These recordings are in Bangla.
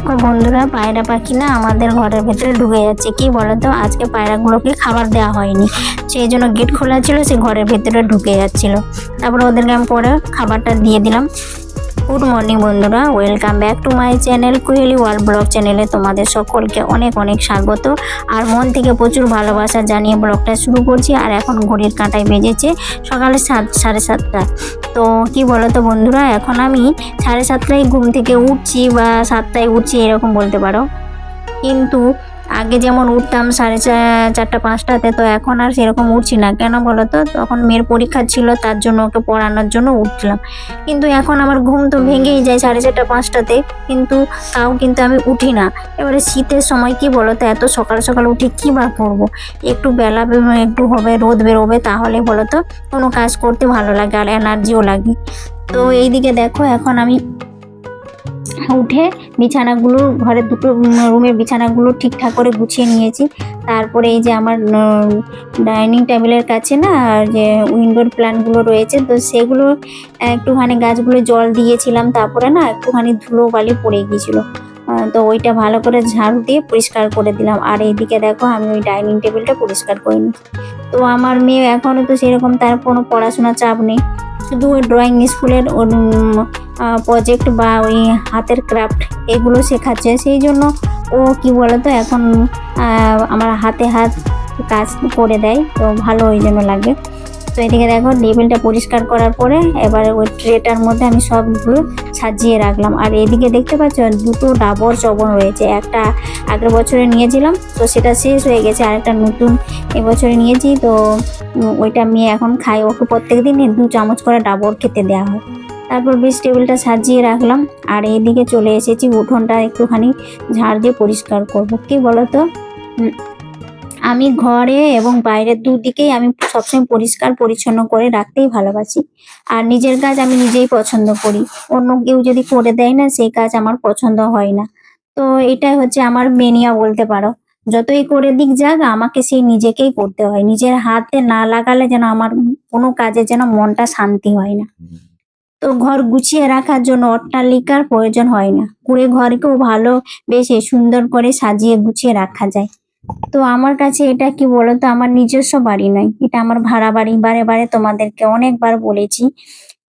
দেখো বন্ধুরা, পায়রা পাখি না আমাদের ঘরের ভেতরে ঢুকে যাচ্ছে। কি বলতো? আজকে পায়রাগুলোকে খাবার দেওয়া হয়নি। সেই জন্য গেট খোলা ছিল, সে ঘরের ভেতরে ঢুকে যাচ্ছিল। তারপর ওদেরকে আমি পরে খাবারটা দিয়ে দিলাম। গুড মর্নিং বন্ধুরা। Welcome back to my channel Kuheli world blog চ্যানেলে তোমাদের সকলকে অনেক অনেক স্বাগত। আর মন থেকে প্রচুর ভালোবাসা জানিয়ে ব্লগটা শুরু করছি। আর এখন ঘড়ির কাঁটায় বেজেছে সকালে সাত, সাড়ে সাতটা। তো কি বলতো বন্ধুরা, এখন আমি সাড়ে সাতটায় ঘুম থেকে উঠছি বা সাতটায় উঠছি এরকম বলতে পারো। কিন্তু আগে যেমন উঠতাম সাড়ে চারটা, পাঁচটাতে, তো এখন আর সেরকম উঠছি না। কেন বলো তো? তখন মেয়ের পরীক্ষা ছিল, তার জন্য ওকে পড়ানোর জন্য উঠলাম। কিন্তু এখন আমার ঘুম তো ভেঙেই যায় সাড়ে চারটা, পাঁচটাতে। কিন্তু তাও কিন্তু আমি উঠি না। এবারে শীতের সময় কি বলো তো? এত সকাল সকাল উঠে কী বা করব? একটু বেলা একটু হবে, রোদ বেরোবে, তাহলে বলো তো? কোনো কাজ করতে ভালো লাগে আর এনার্জিও লাগে। তো এইদিকে দেখো, এখন আমি উঠে বিছানাগুলো, ঘরের দুটো রুমের বিছানাগুলো ঠিকঠাক করে গুছিয়ে নিয়েছি। তারপরে এই যে আমার ডাইনিং টেবিলের কাছে না যে উইন্ডোর প্ল্যান্টগুলো রয়েছে, তো সেগুলো, একটুখানি গাছগুলো জল দিয়েছিলাম, তারপরে না একটুখানি ধুলো বালি পড়ে গিয়েছিল। তো ওইটা ভালো করে ঝাড়ু দিয়ে পরিষ্কার করে দিলাম। আর এইদিকে দেখো, আমি ওই ডাইনিং টেবিলটা পরিষ্কার করে নিচ্ছি তো আমার মেয়ে এখনও তো সেরকম তার কোনো পড়াশোনার চাপ নেই। শুধু ওই ড্রয়িং স্কুলের প্রজেক্ট বা ওই হাতের ক্রাফট এগুলো শেখাচ্ছে। সেই জন্য ও কি বলতো, এখন আমার হাতে হাত কাজ করে দেয়, তো ভালো ওই জন্য লাগে। তো এদিকে দেখো টেবিলটা পরিষ্কার করার পরে এবারে ওই ট্রেটার মধ্যে আমি সবগুলো সাজিয়ে রাখলাম। আর এদিকে দেখতে পাচ্ছ, দুটো ডাবর চবন রয়েছে। একটা আগের বছরে নিয়েছিলাম, তো সেটা শেষ হয়ে গেছে। আর একটা নতুন এবছরে নিয়েছি, তো ওইটা মেয়ে এখন খাই। ওকে প্রত্যেক দিন দু চামচ করে ডাবর খেতে দেওয়া হয়। তারপর বেশ টেবিলটা সাজিয়ে রাখলাম। আর এদিকে চলে এসেছি, উঠোনটা একটুখানি ঝাড় দিয়ে পরিষ্কার করব। কি বলতো? আমি ঘরে এবং বাইরের দুদিকেই আমি সবসময় পরিষ্কার, পরিচ্ছন্ন করে রাখতেই ভালোবাসি। আর নিজের কাজ আমি নিজেই পছন্দ করি। অন্য কেউ যদি করে দেয় না, সেই কাজ আমার পছন্দ হয় না। তো এটাই হচ্ছে আমার মেনিয়া বলতে পারো। যতই করে দিক যাক, আমাকে সেই নিজেকেই করতে হয়। নিজের হাতে না লাগালে যেন আমার কোনো কাজে যেন মনটা শান্তি হয় না। তো ঘর গুছিয়ে রাখার জন্য অট্টালিকার প্রয়োজন হয় না। কুড়ে ঘরকেও ভালো বেশি সুন্দর করে সাজিয়ে গুছিয়ে রাখা যায়। তো আমার কাছে এটা কি বলতো? আমার নিজস্ব বাড়ি নয়। এটা আমার ভাড়া বাড়ি। বারে বারে তোমাদেরকে অনেকবার বলেছি।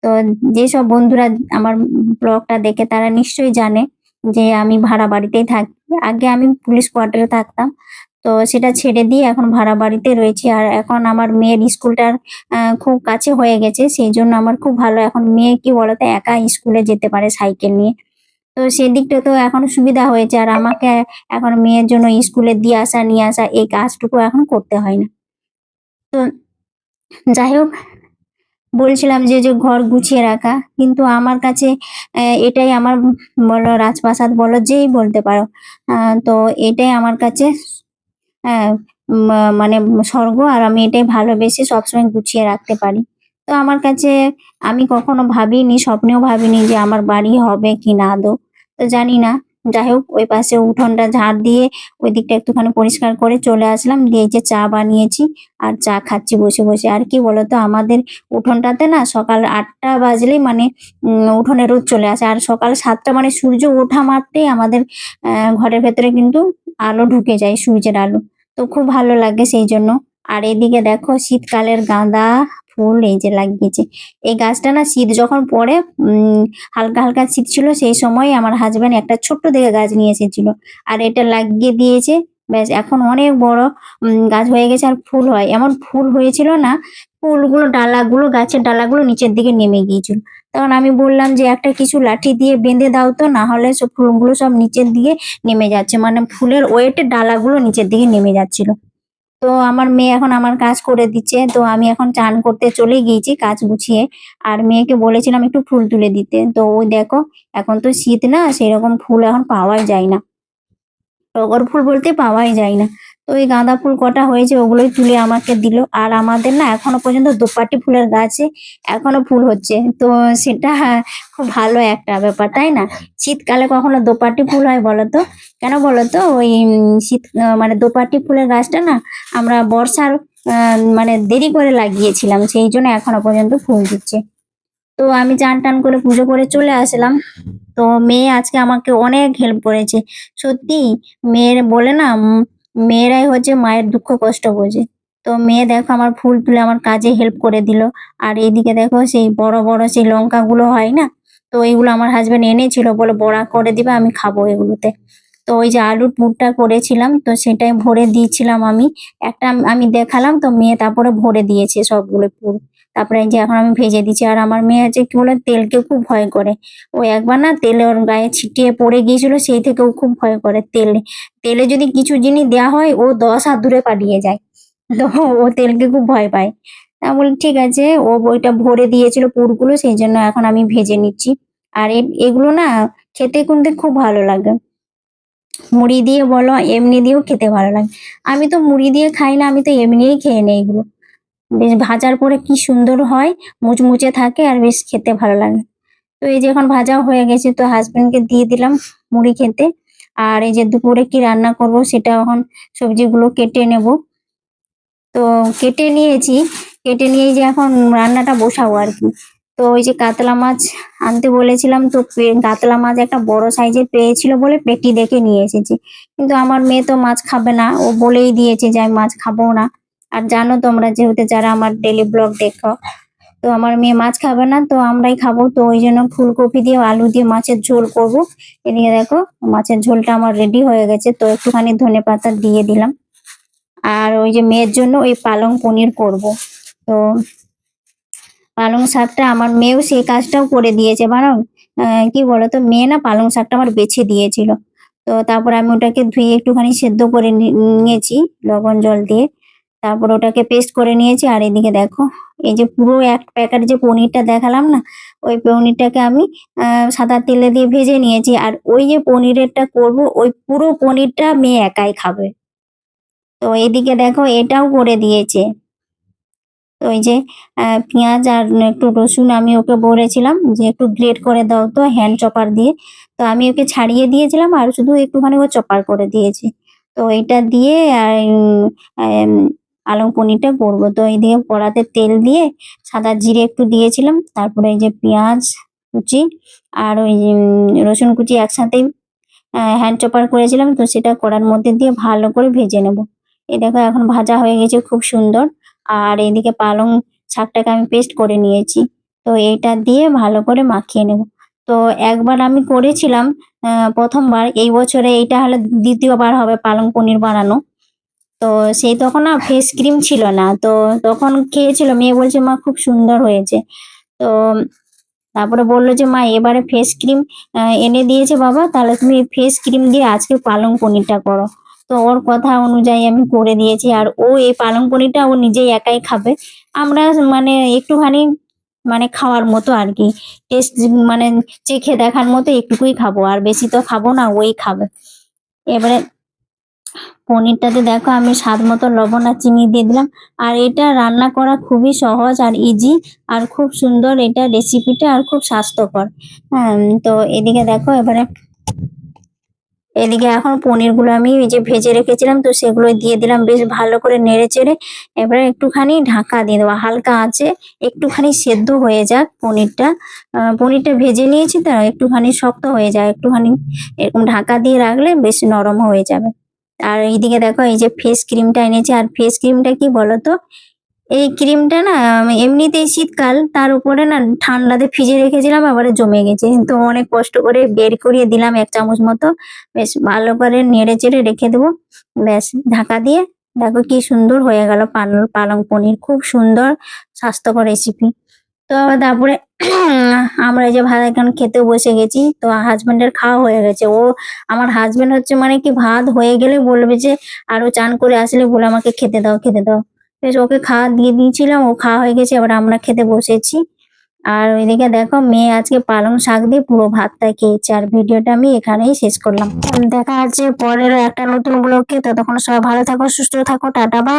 তো যেসব বন্ধুরা আমার ব্লগটা দেখে তারা নিশ্চয়ই জানে যে আমি ভাড়া বাড়িতেই থাকি। আগে আমি পুলিশ কোয়ার্টারে থাকতাম। তো সেটা ছেড়ে দিয়ে এখন ভাড়া বাড়িতে রয়েছি। আর এখন আমার মেয়ের স্কুলটার খুব কাছে হয়ে গেছে, সেই জন্য আমার খুব ভালো। এখন মেয়ে কি বলতো, একা স্কুলে যেতে পারে সাইকেল নিয়ে। তো সেদিকটা তো এখন সুবিধা হয়েছে, আর আমাকে এখন মেয়ের জন্য স্কুলে দিয়ে আসা, নিয়ে আসা, এই কাজটুকু এখন করতে হয় না। তো যাই হোক, বলছিলাম যে যে ঘর গুছিয়ে রাখা, কিন্তু আমার কাছে এটাই আমার বলো, রাজপ্রাসাদ বলো, যেই বলতে পারো। তো এটাই আমার কাছে হ্যাঁ মানে স্বর্গ আর আমি এটাই ভালোবেসে সবসময় গুছিয়ে রাখতে পারি। তো আমার কাছে আমি কখনো ভাবিনি, স্বপ্নেও ভাবিনি যে আমার বাড়ি হবে কি না আদৌ। তো জানি না, যাই হোক, ওই পাশে উঠোনটা ঝাড় দিয়ে ওই দিকটা একটুখানি পরিষ্কার করে চলে আসলাম। দিয়ে যে চা বানিয়েছি আর চা খাচ্ছি বসে বসে। আর কি বলতো, আমাদের উঠোনটাতে না সকাল আটটা বাজলেই মানে উঠোনে রোদ চলে আসে। আর সকাল সাতটা মানে সূর্য ওঠা মাত্রই আমাদের ঘরের ভেতরে কিন্তু আলো ঢুকে যায় সূর্যের আলো। তো খুব ভালো লাগে সেই জন্য। আর এদিকে দেখো শীতকালের গাঁদা ফুল এই যে লাগিয়েছে। এই গাছটা না শীত যখন পড়ে হালকা হালকা শীত ছিল, সেই সময় আমার হাজব্যান্ড একটা ছোট্ট দেখে গাছ নিয়ে এসেছিল। আর এটা লাগিয়ে দিয়েছে। ব্যাস, এখন অনেক বড় গাছ হয়ে গেছে আর ফুল হয়। এমন ফুল হয়েছিল না ফুলগুলো, ডালাগুলো, গাছের ডালাগুলো নিচের দিকে নেমে গিয়েছিল। তখন আমি বললাম যে, একটা কিছু লাঠি দিয়ে বেঁধে দাও তো, না হলে সব ফুলগুলো সব নিচের দিকে নেমে যাচ্ছে। মানে ফুলের ওয়েটে ডালাগুলো নিচের দিকে নেমে যাচ্ছিল। তো আমার মেয়ে এখন আমার কাজ করে দিচ্ছে। তো আমি এখন চান করতে চলে গিয়েছি কাজ গুছিয়ে। আর মেয়েকে বলেছিলাম একটু ফুল তুলে দিতে। তো ওই দেখো, এখন তো শীত না, সেরকম ফুল এখন পাওয়াই যায় না। টগর ফুল বলতে পাওয়াই যায় না। তো ওই গাঁদা ফুল কটা হয়েছে ওগুলোই তুলে আমাকে দিল। আর আমাদের না এখনও পর্যন্ত দোপাটি ফুলের গাছে এখনও ফুল হচ্ছে। তো সেটা খুব ভালো একটা ব্যাপার, তাই না? শীতকালে কখনো দোপাটি ফুল হয় বলো তো কেন বলো তো ওই শীত মানে দোপাটি ফুলের গাছটা না আমরা বর্ষার মানে দেরি করে লাগিয়েছিলাম, সেই জন্য এখনও পর্যন্ত ফুল দিচ্ছে। তো আমি চান টান করে পুজো করে চলে আসলাম। তো মেয়ে আজকে আমাকে অনেক হেল্প করেছে। সত্যি মেয়ের বলে না মেয়েরাই হচ্ছে মায়ের দুঃখ কষ্ট বোঝে। তো মেয়ে দেখো আমার ফুল তুলে আমার কাজে হেল্প করে দিল। আর এইদিকে দেখো সেই বড় বড় সেই লঙ্কাগুলো হয় না? তো এইগুলো আমার হাজবেন্ড এনেছিল বলে, বড়া করে দিবে, আমি খাব এগুলোতে। তো ওই যে আলুর পুরটা করেছিলাম, তো সেটাই ভরে দিয়েছিলাম আমি। একটা আমি দেখালাম, তো মেয়ে তারপরে ভরে দিয়েছে সবগুলো পুর। তারপরে যে এখন আমি ভেজে দিচ্ছি। আর আমার মেয়ে আছে কি বলে, তেলকে খুব ভয় করে। ও একবার না তেলে ওর গায়ে ছিটিয়ে পড়ে গিয়েছিল, সেই থেকে ও খুব ভয় করে তেলে। তেলে যদি কিছু জিনিস দেওয়া হয়, ও দশ হাত দূরে পালিয়ে যায়। তো ও তেলকে খুব ভয় পায়। তা বলি, ঠিক আছে। ও ওইটা ভরে দিয়েছিল পুরগুলো, সেই জন্য এখন আমি ভেজে নিচ্ছি। আর এগুলো না খেতে কিন্তু খুব ভালো লাগে। মুড়ি দিয়ে বলো, এমনি দিয়েও খেতে ভালো লাগে। আমি তো মুড়ি দিয়ে খাই না, আমি তো এমনিই খেয়ে নেই এগুলো। বেশ ভাজার পরে কি সুন্দর হয়, মুচমুচে থাকে আর বেশ খেতে ভালো লাগে। তো এই যে এখন ভাজা হয়ে গেছে, তো হাজবেন্ডকে দিয়ে দিলাম মুড়ি খেতে। আর এই যে দুপুরে কি রান্না করব সেটা এখন সবজিগুলো কেটে নেব। তো কেটে নিয়েছি, কেটে নিয়ে যে এখন রান্নাটা বসাবো আর কি। তো ওই যে কাতলা মাছ আনতে বলেছিলাম, তো কাতলা মাছ একটা বড় সাইজের পেয়েছিল বলে পেটি দেখে নিয়ে এসেছি। কিন্তু আমার মেয়ে তো মাছ খাবে না, ও বলেই দিয়েছে যে আমি মাছ খাব না। আর জানো তোমরা যেহেতু যারা আমার ডেলি ব্লগ দেখো, তো আমার মেয়ে মাছ খাবে না, তো আমরাই খাব। তো ওই জন্য ফুলকপি দিয়ে, আলু দিয়ে মাছের ঝোল করব। এদিকে দেখো, মাছের ঝোলটা আমার রেডি হয়ে গেছে, তো একটুখানি ধনে পাতা দিয়ে দিলাম। আর ওই যে মেয়ের জন্য ওই পালং পনির করব। তো পালং শাকটা আমার মেয়েও সেই কাজটাও করে দিয়েছে বারং কি বলতো, মেয়ে না পালং শাকটা আমার বেছে দিয়েছিল। তো তারপর আমি ওটাকে ধুয়ে একটুখানি সেদ্ধ করে নিয়েছি, লবণ জল দিয়ে। তারপর ওটাকে পেস্ট করে নিয়েছি, আর এদিকে দেখো, এই যে পুরো এক প্যাকেট যে পনিরটা দেখালাম না, ওই পনিরটাকে আমি সাদা তেলে দিয়ে ভেজে নিয়েছি, আর ওই যে পনিরেরটা করব, ওই পুরো পনিরটা মেয়ে একাই খাবে। তো এদিকে দেখো, এটাও করে দিয়েছে। তো ওই যে পেঁয়াজ আর একটু রসুন আমি ওকে বলেছিলাম যে একটু গ্রেট করে দাও তো হ্যান্ড চপার দিয়ে। তো আমি ওকে ছাড়িয়ে দিয়েছিলাম, আর শুধু একটুখানি ও চপার করে দিয়েছে। তো এটা দিয়ে, আর পালং পনিরটা করব। তো এই দিয়ে কড়াতে তেল দিয়ে সাদা জিরে একটু দিয়েছিলাম, তারপরে এই যে পেঁয়াজ, কুচি আর ওই রসুন কুচি একসাথেই হ্যান্ড চপার করেছিলাম, তো সেটা কড়ার মধ্যে দিয়ে ভালো করে ভেজে নেব। এই দেখো এখন ভাজা হয়ে গেছে খুব সুন্দর। আর এইদিকে পালং শাকটাকে আমি পেস্ট করে নিয়েছি। তো এইটা দিয়ে ভালো করে মাখিয়ে নেব। তো একবার আমি করেছিলাম প্রথমবার, এই বছরে এইটা হলে দ্বিতীয়বার হবে পালং পনির বানানো। তো সেই তখন না ফেস ক্রিম ছিল না। তো তখন খেয়েছিল, মেয়ে বলছে, মা, খুব সুন্দর হয়েছে। তো তারপরে বলল যে, মা, এবারে ফেস ক্রিম এনে দিয়েছে বাবা, তাহলে তুমি ফেস ক্রিম দিয়ে আজকে পালং পনিরটা করো। তো ওর কথা অনুযায়ী আমি করে দিয়েছি, আর ও এই পালং পনিরটা ও নিজেই একাই খাবে। আমরা মানে একটুখানি মানে খাওয়ার মতো আর কি টেস্ট মানে চেখে দেখার মতো একটুকুই খাব, আর বেশি তো খাব না, ওই খাবে। এবারে পনিরটাতে দেখো আমি স্বাদ মতো লবণ আর চিনি দিয়ে দিলাম। আর এটা রান্না করা খুবই সহজ আর ইজি আর খুব সুন্দর এটা রেসিপিটা আর খুব স্বাস্থ্যকর। তো এদিকে দেখো এবারে, এদিকে এখন পনিরগুলো আমি এই যে ভেজে রেখেছিলাম, তো সেগুলো দিয়ে দিলাম বেশ ভালো করে নেড়ে চেড়ে। এবারে একটুখানি ঢাকা দিয়ে দেবো, হালকা আছে, একটুখানি সেদ্ধ হয়ে যাক পনিরটা। পনিরটা ভেজে নিয়েছি তো, একটুখানি শক্ত হয়ে যায়, একটুখানি এরকম ঢাকা দিয়ে রাখলে বেশ নরম হয়ে যাবে। আর এইদিকে দেখো, এই যে ফেস ক্রিমটা এনেছে। আর ফেস ক্রিমটা কি বলতো? এই ক্রিমটা না এমনিতেই শীতকাল, তার উপরে না ঠান্ডাতে ফ্রিজে রেখেছিলাম, আবার জমে গেছে। তো অনেক কষ্ট করে বের করিয়ে দিলাম এক চামচ মতো। বেশ ভালো করে নেড়ে চেড়ে রেখে দেবো। ব্যাস, ঢাকা দিয়ে দেখো কি সুন্দর হয়ে গেল পালং পালং পনির। খুব সুন্দর, স্বাস্থ্যকর রেসিপি তো তারপরে আমরা যে ভাত এখন খেতে বসে গেছি। তো হাজবেন্ডের খাওয়া হয়ে গেছে। ও আমার হাজবেন্ড হচ্ছে মানে কি ভাত হয়ে গেলে বলবে যে, আরও চান করে আসলে বলে আমাকে খেতে দাও খেতে দাও। বেশ, ওকে খাওয়া দিয়ে দিয়েছিলাম। ও খাওয়া হয়ে গেছে। এবার আমরা খেতে বসেছি। আর ওইদিকে দেখো, মেয়ে আজকে পালং শাক দিয়ে পুরো ভাতটা খেয়েছে। আর ভিডিওটা আমি এখানেই শেষ করলাম। দেখা যাচ্ছে পরের একটা নতুন ব্লগে। ততক্ষণ সবাই ভালো থাকো, সুস্থ থাকো, টাটা বা